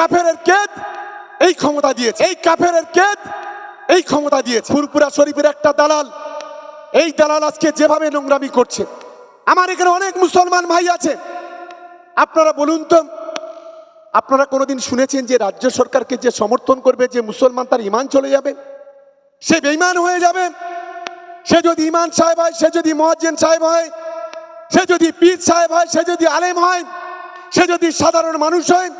কাফের কেদ এই ক্ষমতা দিয়েছে। এই কাফের কেদ এই ক্ষমতা দিয়েছে। ফুরপুরা শরীফের একটা দালাল এই দালাল আজকে যেভাবে নোংরামি করছে। আমার এখানে অনেক মুসলমান ভাই আছে। আপনারা বলুন তো আপনারা কোনোদিন শুনেছেন যে রাজ্য সরকারকে যে সমর্থন করবে যে মুসলমান তার ইমান চলে যাবে? সে বেঈমান হয়ে যাবে। সে যদি ইমান সাহেব হয় সে যদি মহাজ্জেন সাহেব হয় সে যদি পীর সাহেব হয় সে যদি আলেম হয় সে যদি সাধারণ মানুষ হয়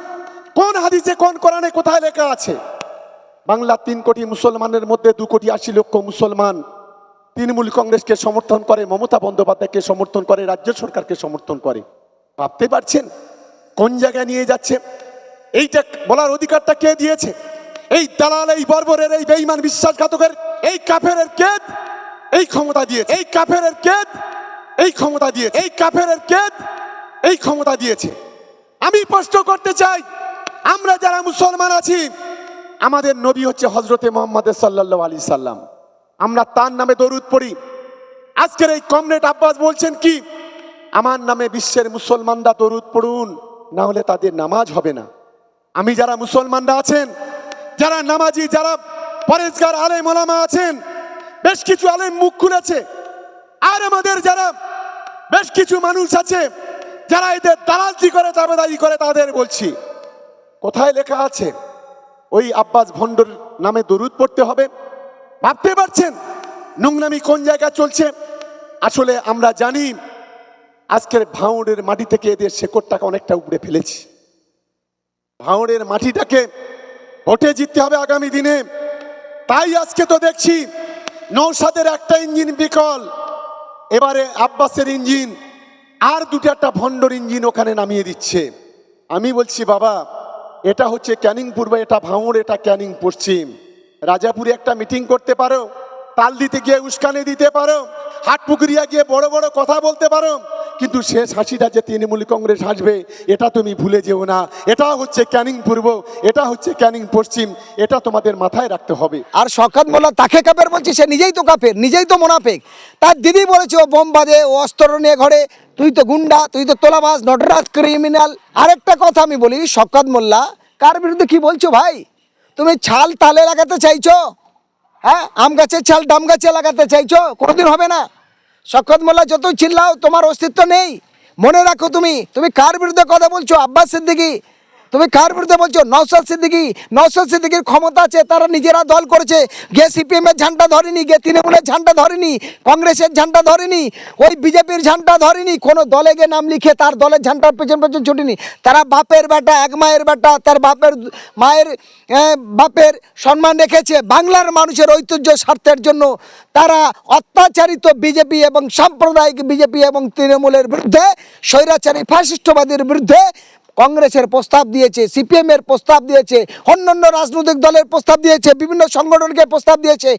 কোন হাদিসে, কোন কোরআনে কোথায় লেখা আছে? বাংলার তিন কোটি মুসলমানের মধ্যে দু কোটি আশি লক্ষ মুসলমান তৃণমূল কংগ্রেসকে সমর্থন করে, মমতা বন্দ্যোপাধ্যায়কে সমর্থন করে, রাজ্য সরকারকে সমর্থন করে। ভাবতে পারছেন কোন জায়গায় নিয়ে যাচ্ছে? এইটা বলার অধিকারটা কে দিয়েছে? এই দালাল, এই বর্বরের, এই বেঈমান বিশ্বাসঘাতকের, এই কাফের কেদ? এই ক্ষমতা দিয়েছে। এই কাফের কেদ? এই ক্ষমতা দিয়েছে। এই কাফের কেদ? এই ক্ষমতা দিয়েছে। আমি প্রশ্ন করতে চাই আমরা যারা মুসলমান আছি, আমাদের নবী হচ্ছে হজরতে মোহাম্মদ সাল্লাহ আলী সাল্লাম। আমরা তার নামে দরুদ পড়ি। আজকের এই কমরেড আব্বাস বলছেন কি, আমার নামে বিশ্বের মুসলমানরা দরুদ পড়ুন না হলে তাদের নামাজ হবে না। আমি যারা মুসলমানরা আছেন, যারা নামাজি, যারা পরেজগার, আলেম ওলামা আছেন, বেশ কিছু আলেম মুখ খুলেছে। আর আমাদের যারা বেশ কিছু মানুষ আছে, যারা এদের দালালতি করে দাবেদারি করে, তাদের বলছি কোথায় লেখা আছে? ওই আব্বাস ভণ্ডর নামে দরুদ পড়তে হবে। ভাবতে পারছেন? নোংরামি কোন জায়গায় চলছে? আসলে আমরা জানি, আজকের ভাঁড়ের মাটি থেকে এদের শেকড়টাকে অনেকটা উপড়ে ফেলেছি। ভাঁড়ের মাটিটাকে ভোটে জিততে হবে আগামী দিনে। তাই আজকে তো দেখছি, নৌসাদের একটা ইঞ্জিন বিকল। এবারে আব্বাসের ইঞ্জিন, আর দুটো একটা ভণ্ডর ইঞ্জিন ওখানে নামিয়ে দিচ্ছে। আমি বলছি, বাবা এটা হচ্ছে ক্যানিং পূর্ব, এটা ভাঙড়, এটা ক্যানিং পশ্চিম। রাজাপুরে একটা মিটিং করতে পারো, তাল দিতে গিয়ে উস্কানি দিতে পারো, হাটপুকুরিয়া গিয়ে বড় বড় কথা বলতে পারো কিন্তু শেষ হাসিটা যে তৃণমূল কংগ্রেস হাসবে, এটা তুমি ভুলে যেও না। এটা হচ্ছে ক্যানিং পূর্ব, এটা হচ্ছে ক্যানিং পশ্চিম, এটা তোমাদের মাথায় রাখতে হবে। আর শকাত মোল্লা তাকে কাপের বলছি, সে নিজেই তো কাপের, নিজেই তো মোনাফেক। তার দিদি বলেছে, ও বোম বাজে, ও অস্ত্র নিয়ে ঘরে, তুই তো গুন্ডা, তুই তো তোলাবাজ নটরাজ ক্রিমিনাল আরেকটা কথা আমি বলি, শকাত মোল্লা, কার বিরুদ্ধে কি বলছো ভাই? তুমি ছাল তালে লাগাতে চাইছো? হ্যাঁ? আম গাছের ছাল, ডাম গাছে লাগাতে চাইছো? কোনোদিন হবে না? শকত মোল্লা যত চিল্লাও, তোমার অস্তিত্ব নেই। মনে রাখো তুমি তুমি কার বিরুদ্ধে কথা বলছো? আব্বাস সিদ্দিকি তুমি কার বিরুদ্ধে বলছো? নৌসাদ সিদ্দিকি নৌসাদ সিদ্দিকির ক্ষমতা আছে, তারা নিজেরা দল করেছে। গে সিপিএম এর ঝান্ডা ধরেনি গে তৃণমূলের ঝান্ডা ধরেনি, কংগ্রেসের ঝান্ডা ধরেনি, ওই বিজেপির ঝান্ডা ধরেনি, কোনো দলে গিয়ে নাম লিখে তার দলের ঝান্ডার পেছন পেছন ছুটিনি। তারা বাপের বেটা, এক মায়ের বেটা, তার বাপের মায়ের বাপের সম্মান রেখেছে। বাংলার মানুষের ঐতিহ্য স্বার্থের জন্য তারা অত্যাচারিত বিজেপি এবং সাম্প্রদায়িক বিজেপি এবং তৃণমূলের বিরুদ্ধে, স্বৈরাচারী ফ্যাসিস্টবাদের বিরুদ্ধে কংগ্রেসের প্রস্তাব দিয়েছে সিপিএম এর প্রস্তাব দিয়েছে, অন্যান্য রাজনৈতিক দলের প্রস্তাব দিয়েছে, বিভিন্ন সংগঠনকে প্রস্তাব দিয়েছে।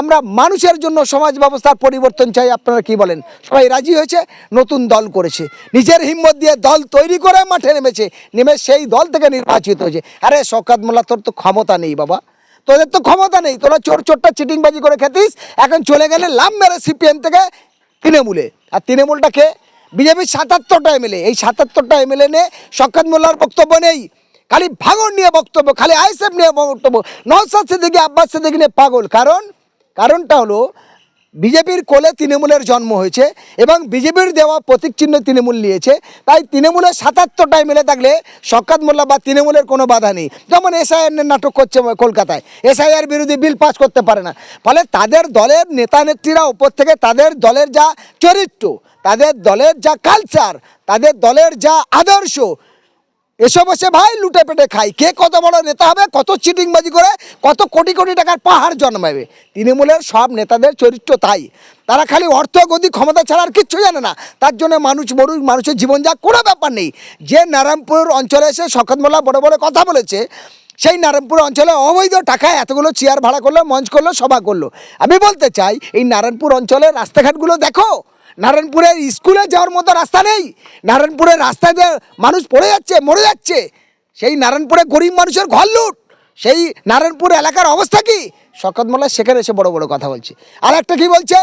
আমরা মানুষের জন্য সমাজ ব্যবস্থার পরিবর্তন চাই, আপনারা কি বলেন? সবাই রাজি হয়েছে? নতুন দল করেছে। নিজের হিম্মত দিয়ে দল তৈরি করে মাঠে নেমেছে, নেমে সেই দল থেকে নির্বাচিত হয়েছে। আরে শকাত মোল্লা, তোর তো ক্ষমতা নেই বাবা। তোদের তো ক্ষমতা নেই, তোরা চোর চোরটা চিটিংবাজি করে খেতিস, এখন চলে গেলে লাভ মেরে সিপিএম থেকে তৃণমূলে। আর তৃণমূলটা কে? বিজেপির সাতাত্তরটা এমএলএ এই সাতাত্তরটা এমএলএ নিয়ে শকাত মোল্লার বক্তব্য নেই। খালি ভাগর নিয়ে বক্তব্য, খালি আইসেফ নিয়ে বক্তব্য। নৌসাদ সিদ্দিকি, আব্বাস সিদ্দিকি নিয়ে পাগল। কারণ, কারণটা হলো, বিজেপির কোলে তৃণমূলের জন্ম হয়েছে এবং বিজেপির দেওয়া প্রতীক চিহ্ন তৃণমূল নিয়েছে। তাই তৃণমূলের সাতাত্তরটায় মিলে থাকলে শকাত মোল্লা বা তৃণমূলের কোনো বাধা নেই। যেমন এসআইআর নাটক করছে কলকাতায়। এসআইআর বিরোধী বিল পাস করতে পারে না। ফলে তাদের দলের নেতা নেত্রীরা উপর থেকে তাদের দলের যা চরিত্র তাদের দলের যা কালচার তাদের দলের যা আদর্শ, এসব বসে ভাই লুটে পেটে খাই কে কত বড় নেতা হবে, কত চিটিংবাজি করে, কত কোটি কোটি টাকার পাহাড় জন্মাবে। তৃণমূলের সব নেতাদের চরিত্র তাই। তারা খালি অর্থ গতি ক্ষমতা ছাড়া আর কিচ্ছু জানে না। তার জন্য মানুষ মরুক, মানুষের জীবন যা কোনো ব্যাপার নেই। যে নারায়ণপুর অঞ্চলে এসে শখত মোল্লা বড় বড় কথা বলেছে, সেই নারায়ণপুর অঞ্চলে অবৈধ টাকায় এতগুলো চেয়ার ভাড়া করল, মঞ্চ করল, সভা করল। আমি বলতে চাই, এই নারায়ণপুর অঞ্চলের রাস্তাঘাটগুলো দেখো। নারায়ণপুরের স্কুলে যাওয়ার মতো রাস্তা নেই। নারায়ণপুরের রাস্তায় মানুষ পড়ে যাচ্ছে, মরে যাচ্ছে, সেই নারায়ণপুরে গরিব মানুষের ঘর লুট। সেই নারায়ণপুর এলাকার অবস্থা কি? শকত মোল্লা সেখানে এসে বড় বড় কথা বলছে। আর একটা কি বলছে?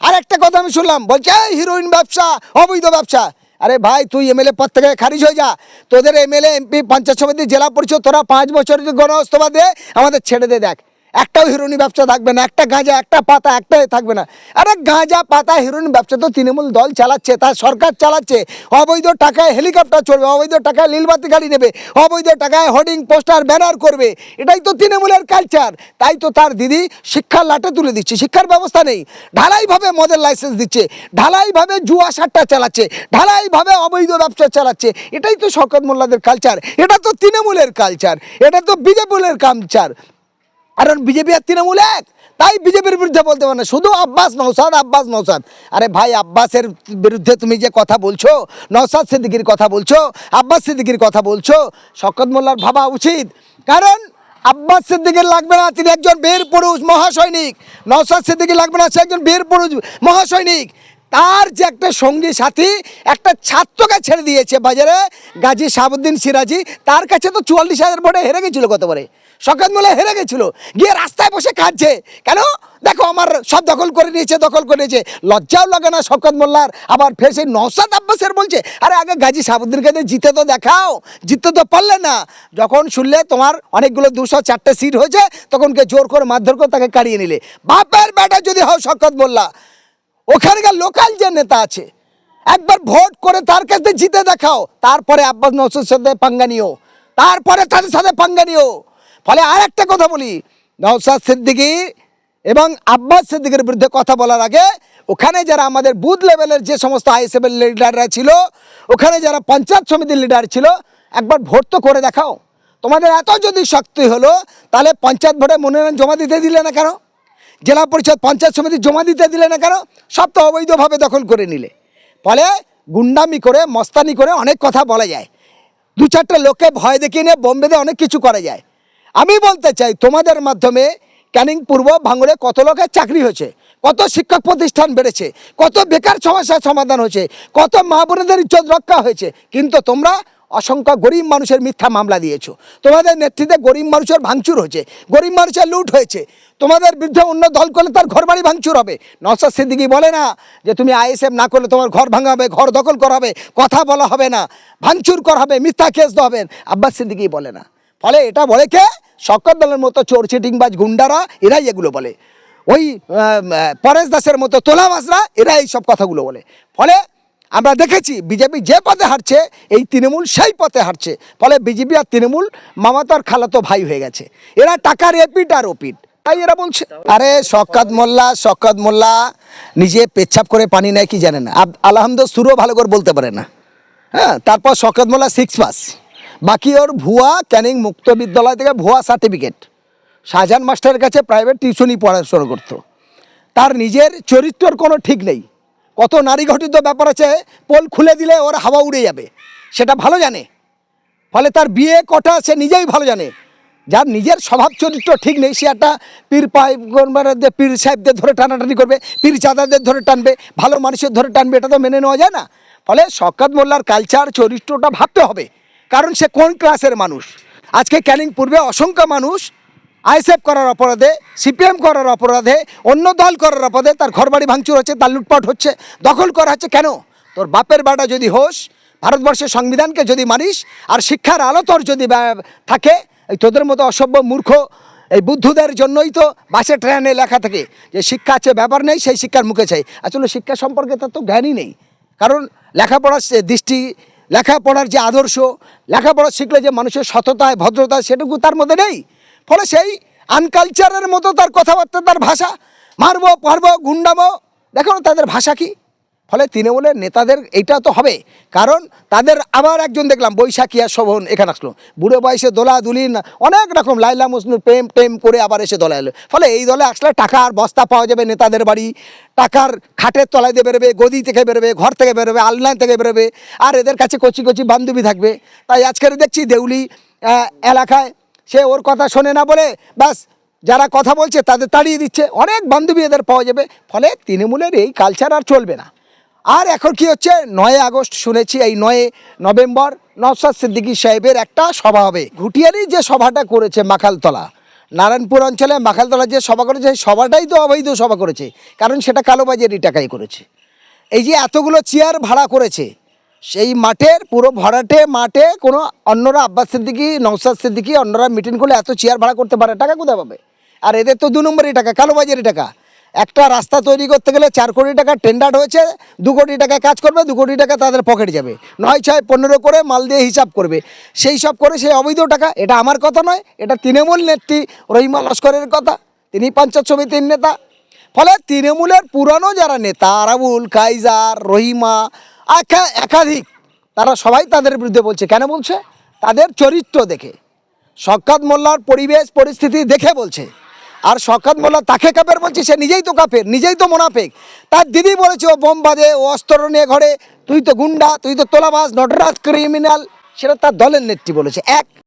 আর একটা কথা আমি শুনলাম। বলছে হিরোইন ব্যবসা, অবৈধ ব্যবসা। আরে ভাই, তুই এমএলএ পদ থেকে খারিজ হয়ে যা। তোদের এমএলএ এমপি পঞ্চায়েত সমিতি, জেলা পরিষদ, তোরা পাঁচ বছরের গণস্তবা দে আমাদের ছেড়ে দে, দেখ। একটাও হিরোনি ব্যবসা থাকবে না, একটা গাঁজা, একটা পাতা, একটাই থাকবে না। আরে গাঁজা, পাতা হিরোনি ব্যবসা তো তৃণমূল দল চালাচ্ছে, তার সরকার চালাচ্ছে। অবৈধ টাকায় হেলিকপ্টার চলবে অবৈধ টাকায় লীলবাতি গাড়ি নেবে, অবৈধ টাকায় হোর্ডিং, পোস্টার, ব্যানার করবে। এটাই তো তৃণমূলের কালচার তাই তো তার দিদি শিক্ষার লাটে তুলে দিচ্ছে, শিক্ষার ব্যবস্থা নেই। ঢালাইভাবে মদের লাইসেন্স দিচ্ছে, ঢালাইভাবে জুয়া সাট্টা চালাচ্ছে, ঢালাইভাবে অবৈধ ব্যবসা চালাচ্ছে। এটাই তো শওকত মোল্লাদের কালচার এটা তো তৃণমূলের কালচার এটা তো বিজেপুলের কালচার কারণ বিজেপি আর তৃণমূল এক। তাই বিজেপির বিরুদ্ধে বলতে পারে না। শুধু আব্বাস নৌসাদ আব্বাস নৌসাদ আরে ভাই, আব্বাসের বিরুদ্ধে তুমি যে কথা বলছো নৌসাদ সিদ্দিকির কথা বলছো, আব্বাস সিদ্দিকির কথা বলছো, শকত মোল্লার ভাবা উচিত। কারণ আব্বাস সিদ্দিকির লাগবে না তিনি একজন বীর পুরুষ মহাসৈনিক। নৌসাদ সিদ্দিকির লাগবে না সে একজন বীর পুরুষ মহাসৈনিক। তার যে একটা সঙ্গী সাথী, একটা ছাত্রকে ছেড়ে দিয়েছে বাজারে, গাজী শাহাবুদ্দিন সিরাজি, তার কাছে তো চুয়াল্লিশ হাজার ভোটে হেরে গেছিল গতবারে সকাল মেলে হেরে গেছিল। গিয়ে রাস্তায় বসে কাঁদছে। কেন? দেখো, আমার সব দখল করে নিয়েছে, দখল করে নিয়েছে। লজ্জাও লাগে না শকত মোল্লার আবার ফের সেই নসাদ আব্বাসের বলছে, আরে আগে গাজী সাবুদ্দিনকে দিয়ে জিতে তো দেখাও। জিততে তো পারলে না। যখন শুনলে তোমার অনেকগুলো দুশো চারটে সিট হয়েছে, তখন কে জোর করে মারধর করে তাকে কাড়িয়ে নিলে। বাপের বেটা যদি হও শকত মোল্লা ওখানকার লোকাল যে নেতা আছে, একবার ভোট করে তার কাছে জিতে দেখাও। তারপরে আব্বাস নসুর সাথে পাঙ্গা নিও। তারপরে তাদের সাথে পাঙ্গা নিও। ফলে আর একটা কথা বলি। নওসাদ সিদ্দিকি এবং আব্বাস সিদ্দিকের বিরুদ্ধে কথা বলার আগে ওখানে যারা আমাদের বুথ লেভেলের যে সমস্ত আইএসএফের লিডাররা ছিল, ওখানে যারা পঞ্চায়েত সমিতির লিডার ছিল, একবার ভোট তো করে দেখাও। তোমাদের এত যদি শক্তি হলো, তাহলে পঞ্চায়েত ভোটে মনোনয়ন জমা দিতে দিলে না কেন? জেলা পরিষদ পঞ্চায়েত সমিতি জমা দিতে দিলে না কেন? সব তো অবৈধভাবে দখল করে নিলে। ফলে গুন্ডামি করে, মস্তানি করে অনেক কথা বলা যায়। দু চারটে লোককে ভয় দেখিয়ে নিয়ে বোম্বেতে অনেক কিছু করা যায়। আমি বলতে চাই, তোমাদের মাধ্যমে ক্যানিং পূর্ব ভাঙড়ে কত লোকের চাকরি হয়েছে? কত শিক্ষক প্রতিষ্ঠান বেড়েছে? কত বেকার সমস্যার সমাধান হয়েছে? কত মা বোনেদের ইজ্জত রক্ষা হয়েছে? কিন্তু তোমরা অসংখ্য গরিব মানুষের মিথ্যা মামলা দিয়েছ। তোমাদের নেতৃত্বে গরিব মানুষের ভাঙচুর হয়েছে, গরিব মানুষের লুট হয়েছে। তোমাদের বিরুদ্ধে অন্য দল করলে তার ঘর বাড়ি ভাঙচুর হবে। নসাদ সিদ্দিকি বলে না যে তুমি আইএসএফ না করলে তোমার ঘর ভাঙা হবে ঘর দখল করা হবে কথা বলা হবে না, ভাঙচুর করা হবে, মিথ্যা কেস দেওয়া হবে। আব্বাস সিদ্দিকি বলে না। ফলে এটা বলে কে? শকত দলের মতো চোর চিটিংবাজ গুন্ডারা, এরাই এগুলো বলে। ওই পরেশ দাসের মতো তোলাবাজরা এরা এই সব কথাগুলো বলে। ফলে আমরা দেখেছি বিজেপি যে পথে হাঁটছে, এই তৃণমূল সেই পথে হাঁটছে। ফলে বিজেপি আর তৃণমূল মামাতার খালাতো ভাই হয়ে গেছে। এরা টাকার এপিট আর ওপিট তাই এরা বলছে, আরে শকাত মোল্লা শকাত মোল্লা, নিজে পেচ্ছাপ করে পানি নেয় কি জানে না। আব- আলহামদ সুরও ভালো করে বলতে পারে না। হ্যাঁ তারপর শকাত মোল্লা সিক্স পাস বাকি ওর ভুয়া ক্যানিং মুক্ত বিদ্যালয় থেকে ভুয়া সার্টিফিকেট শাহজাহান মাস্টারের কাছে প্রাইভেট টিউশনই পড়াশোনা করতো। তার নিজের চরিত্রর কোনো ঠিক নেই। কত নারী ঘটিত ব্যাপার আছে, পোল খুলে দিলে ওর হাওয়া উড়ে যাবে। সেটা ভালো জানে। ফলে তার বিয়ে কটা সে নিজেই ভালো জানে। যার নিজের স্বভাব চরিত্র ঠিক নেই, সে একটা পীর পাই পীর সাহেবদের ধরে টানাটানি করবে, পীর চাঁদাদের ধরে টানবে, ভালো মানুষের ধরে টানবে, এটা তো মেনে নেওয়া যায় না। ফলে শকাত মোল্লার কালচার চরিত্রটা ভাবতে হবে। কারণ সে কোন ক্লাসের মানুষ? আজকে ক্যানিং পূর্বে অসংখ্য মানুষ আইসেফ করার অপরাধে, সিপিএম করার অপরাধে, অন্য দল করার অপরাধে তার ঘরবাড়ি ভাঙচুর হচ্ছে, তার লুটপাট হচ্ছে, দখল করা হচ্ছে। কেন? তোর বাপের বাটা যদি হোস, ভারতবর্ষের সংবিধানকে যদি মানিস, আর শিক্ষার আলো তোর যদি থাকে, এই তোদের মতো অসভ্য মূর্খ, এই বুদ্ধদের জন্যই তো বাসে, ট্রেনে লেখা থাকে যে শিক্ষা আছে, ব্যাপার নেই, সেই শিক্ষার মুখে চাই। আসলে শিক্ষা সম্পর্কে তার তো জ্ঞানই নেই। কারণ লেখাপড়ার দৃষ্টি লেখাপড়ার যে আদর্শ, লেখাপড়া শিখলে যে মানুষের সততায় ভদ্রতা সেটুকু তার মধ্যে নেই। ফলে সেই আনকালচারের মতো তার কথাবার্তা, তার ভাষা। মারব, পারব, গুন্ডাবো। দেখো তাদের ভাষা কি? ফলে তৃণমূলের নেতাদের এইটা তো হবে। কারণ তাদের আবার একজন দেখলাম বৈশাখী আর শোভন এখানে আসলো। বুড়ো বয়সে দোলা দুলিন অনেক রকম লাইলা মুসনু প্রেম টেম করে আবার এসে দলে এলো। ফলে এই দলে আসলে টাকার বস্তা পাওয়া যাবে নেতাদের বাড়ি। টাকার খাটের তলায় দিয়ে বেরোবে, গদি থেকে বেরোবে, ঘর থেকে বেরোবে, আলনায় থেকে বেরোবে। আর এদের কাছে কচি কচি বান্ধবী থাকবে। তাই আজকের দেখছি দেউলি এলাকায়। সে ওর কথা শোনে না বলে বাস যারা কথা বলছে তাদের তাড়িয়ে দিচ্ছে। অনেক বান্ধবী এদের পাওয়া যাবে। ফলে তৃণমূলের এই কালচার আর চলবে না। আর এখন কি হচ্ছে? নয় আগস্ট শুনেছি, এই নয় নভেম্বর নওসাদ সিদ্দিকী সাহেবের একটা সভা হবে। ঘুটিয়ারি যে সভাটা করেছে মাখালতলা, নারায়ণপুর অঞ্চলে মাখালতলা যে সভা করেছে, সেই সভাটাই তো অবৈধ সভা করেছে, কারণ সেটা কালোবাজারি টাকাই করেছে। এই যে এতগুলো চেয়ার ভাড়া করেছে, সেই মাঠের পুরো ভরাটে মাঠে কোনো অন্যরা আব্বাস সিদ্দিকি নৌসাদ সিদ্দিকি, অন্যরা মিটিং করলে এত চেয়ার ভাড়া করতে পারে, টাকা কোথায় পাবে? আর এদের তো দু নম্বরই টাকা, কালোবাজারি টাকা। একটা রাস্তা তৈরি করতে গেলে চার কোটি টাকা টেন্ডার হয়েছে, দু কোটি টাকা কাজ করবে, দু কোটি টাকা তাদের পকেটে যাবে। নয়, ছয়, পনেরো করে মাল দিয়ে হিসাব করবে। সেই সব করে সেই অবৈধ টাকা, এটা আমার কথা নয়, এটা তৃণমূল নেত্রী রহিমা লস্করের কথা। তিনি পঞ্চায়েত সমিতির নেতা। ফলে তৃণমূলের পুরানো যারা নেতা আরাবুল কাইজার, রহিমা, একা- একাধিক, তারা সবাই তাদের বিরুদ্ধে বলছে। কেন বলছে? তাদের চরিত্র দেখে। শকাত মোল্লার পরিবেশ, পরিস্থিতি দেখে বলছে। আর শখাত মোল্লা তাকে কাপের বলছে, সে নিজেই তো কাপের, নিজেই তো মোনাফেক। তার দিদি বলেছে, ও বোম বাঁধে ও অস্ত্র নিয়ে ঘরে, তুই তো গুন্ডা, তুই তো তোলাবাজ, নটরাজ, ক্রিমিনাল। সেটা তার দলের নেত্রী বলেছে। এক